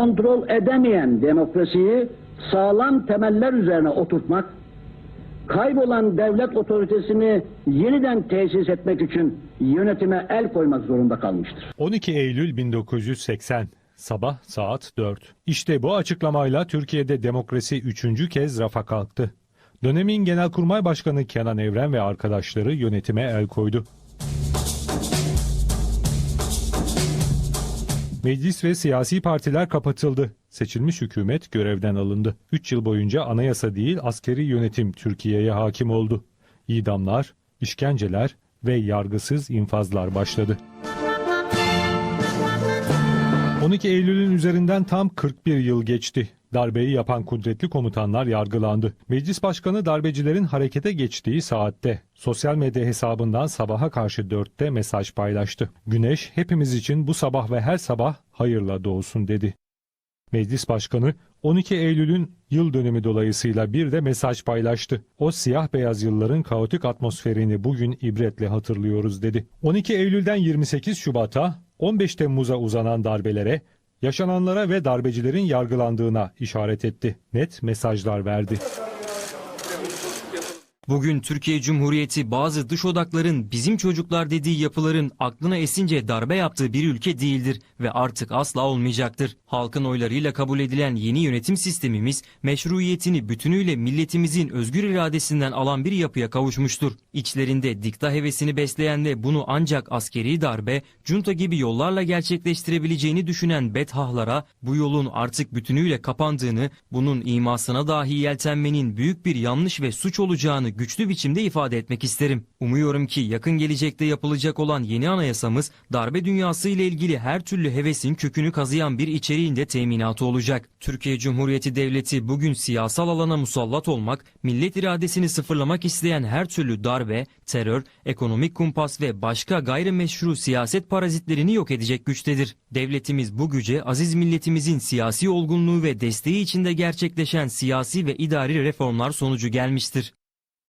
kontrol edemeyen demokrasiyi sağlam temeller üzerine oturtmak, kaybolan devlet otoritesini yeniden tesis etmek için yönetime el koymak zorunda kalmıştır. 12 Eylül 1980 Sabah saat 4. İşte bu açıklamayla Türkiye'de demokrasi üçüncü kez rafa kalktı. Dönemin Genelkurmay Başkanı Kenan Evren ve arkadaşları yönetime el koydu. Meclis ve siyasi partiler kapatıldı. Seçilmiş hükümet görevden alındı. 3 yıl boyunca anayasa değil askeri yönetim Türkiye'ye hakim oldu. İdamlar, işkenceler ve yargısız infazlar başladı. 12 Eylül'ün üzerinden tam 41 yıl geçti. Darbeyi yapan kudretli komutanlar yargılandı. Meclis Başkanı darbecilerin harekete geçtiği saatte sosyal medya hesabından sabaha karşı 4'te mesaj paylaştı. Güneş hepimiz için bu sabah ve her sabah hayırla doğsun dedi. Meclis Başkanı 12 Eylül'ün yıl dönümü dolayısıyla bir de mesaj paylaştı. O siyah beyaz yılların kaotik atmosferini bugün ibretle hatırlıyoruz dedi. 12 Eylül'den 28 Şubat'a 15 Temmuz'a uzanan darbelere, yaşananlara ve darbecilerin yargılandığına işaret etti. Net mesajlar verdi. Bugün Türkiye Cumhuriyeti bazı dış odakların bizim çocuklar dediği yapıların aklına esince darbe yaptığı bir ülke değildir ve artık asla olmayacaktır. Halkın oylarıyla kabul edilen yeni yönetim sistemimiz meşruiyetini bütünüyle milletimizin özgür iradesinden alan bir yapıya kavuşmuştur. İçlerinde dikta hevesini besleyen ve bunu ancak askeri darbe, junta gibi yollarla gerçekleştirebileceğini düşünen bethahlara bu yolun artık bütünüyle kapandığını, bunun imasına dahi yeltenmenin büyük bir yanlış ve suç olacağını güçlü biçimde ifade etmek isterim. Umuyorum ki yakın gelecekte yapılacak olan yeni anayasamız darbe dünyası ile ilgili her türlü hevesin kökünü kazıyan bir içeriğin de teminatı olacak. Türkiye Cumhuriyeti Devleti bugün siyasal alana musallat olmak, millet iradesini sıfırlamak isteyen her türlü darbe, terör, ekonomik kumpas ve başka gayrimeşru siyaset parazitlerini yok edecek güçtedir. Devletimiz bu güce aziz milletimizin siyasi olgunluğu ve desteği içinde gerçekleşen siyasi ve idari reformlar sonucu gelmiştir.